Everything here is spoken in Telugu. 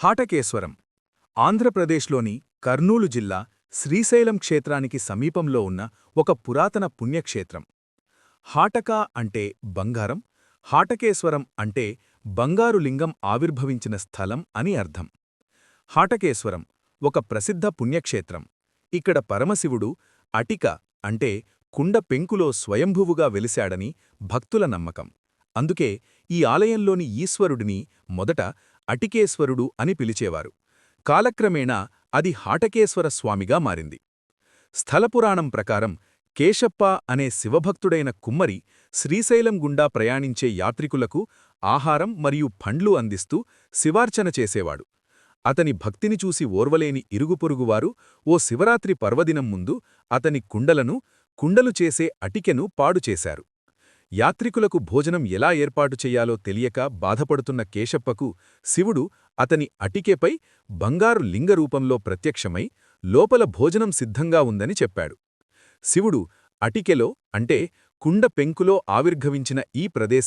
హాటకేశ్వరం ఆంధ్రప్రదేశ్లోని కర్నూలు జిల్లా శ్రీశైలం క్షేత్రానికి సమీపంలో ఉన్న ఒక పురాతన పుణ్యక్షేత్రం. హాటక అంటే బంగారం హాటకేశ్వరం అంటే బంగారు లింగం ఆవిర్భవించిన స్థలం అని అర్థం. హాటకేశ్వరం ఒక ప్రసిద్ధ పుణ్యక్షేత్రం. ఇక్కడ పరమశివుడు అటిక అంటే కుండ పెంకులో స్వయంభువుగా వెలిశాడని భక్తుల నమ్మకం. అందుకే ఈ ఆలయంలోని ఈశ్వరుడిని మొదట అటికేశ్వరుడు అని పిలిచేవారు. కాలక్రమేణా అది హాటకేశ్వర స్వామిగా మారింది. స్థలపురాణం ప్రకారం కేశప్ప అనే శివభక్తుడైన కుమ్మరి శ్రీశైలం గుండా ప్రయాణించే యాత్రికులకు ఆహారం మరియు పండ్లు అందిస్తూ శివార్చన చేసేవాడు. అతని భక్తిని చూసి ఓర్వలేని ఇరుగుపొరుగువారు ఓ శివరాత్రి పర్వదినం ముందు అతని కుండలను కుండలు చేసే అటికెను పాడుచేశారు యాత్రికులకు భోజనం ఎలా ఏర్పాటు చెయ్యాలో తెలియక బాధపడుతున్న కేశప్పకు శివుడు అతని అటికెపై బంగారు లింగరూపంలో ప్రత్యక్షమై లోపల భోజనం సిద్ధంగా ఉందని చెప్పాడు. శివుడు అటికెలో అంటే కుండ పెంకులో ఆవిర్భవించిన ఈ ప్రదేశం